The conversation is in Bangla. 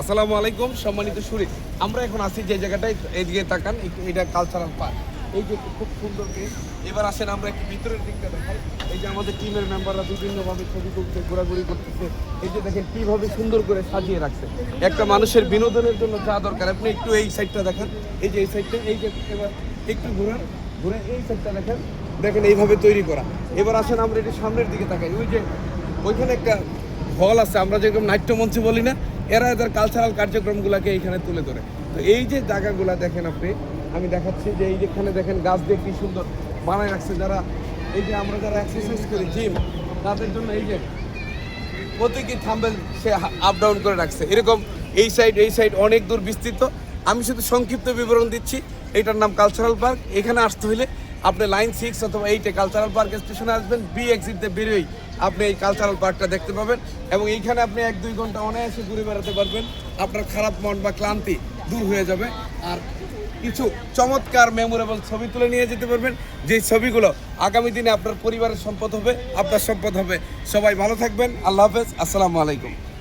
আসসালামু আলাইকুম, সম্মানিত সুরি আমরা এখন আছি যে জায়গাটায় এইদিকে তাকান এটা কালচারাল পার্ক এই যে খুব সুন্দর। এবার আসেন আমরা একটু ভিতরের দিকটা দেখাই। এই যে আমাদের টিমের মেম্বাররা বিভিন্নভাবে ছবি তুলছে, ঘোরাঘুরি করতেছে। এই যে দেখেন, কীভাবে সুন্দর করে সাজিয়ে রাখছে। একটা মানুষের বিনোদনের জন্য যা দরকার, আপনি একটু এই সাইডটা দেখেন। এই যে এই সাইডটা এই যে এবার একটু ঘুরান। ঘুরে এই সাইডটা দেখেন। দেখেন, এইভাবে তৈরি করা। এবার আসেন, আমরা একটু সামনের দিকে তাকাই। ওই যে ওইখানে একটা হল আছে, আমরা যেরকম নাট্যমঞ্চ বলি না, এরা এদের কালচারাল কার্যক্রমগুলোকে এইখানে তুলে ধরে। তো এই যে জায়গাগুলো দেখেন আপনি, আমি দেখাচ্ছি যে এই যেখানে দেখেন গাছ দিয়ে কি সুন্দর বানায় রাখছে যারা, এই যে আমরা যারা এক্সারসাইজ করি জিম তাদের জন্য এই যে প্রতীকী থাম্বেল সে আপ ডাউন করে রাখছে। এরকম এই সাইড এই সাইড অনেক দূর বিস্তৃত। আমি শুধু সংক্ষিপ্ত বিবরণ দিচ্ছি, এটার নাম কালচারাল পার্ক এখানে আসতে হলে আপনি লাইন সিক্স অথবা এইটে কালচারাল পার্ক স্টেশনে আসবেন বি এক্সিট দিয়ে বেরোই আপনি এই কালচারাল পার্কটা দেখতে পাবেন এবং এইখানে আপনি এক দুই ঘণ্টা অনায়াসে ঘুরে বেড়াতে পারবেন। আপনার খারাপ মন বা ক্লান্তি দূর হয়ে যাবে আর কিছু চমৎকার মেমোরেবল ছবি তুলে নিয়ে যেতে পারবেন। যে ছবিগুলো আগামী দিনে আপনার পরিবারের সম্পদ হবে, আপনার সম্পদ হবে। সবাই ভালো থাকবেন, আল্লাহ হাফেজ, আসসালামু আলাইকুম।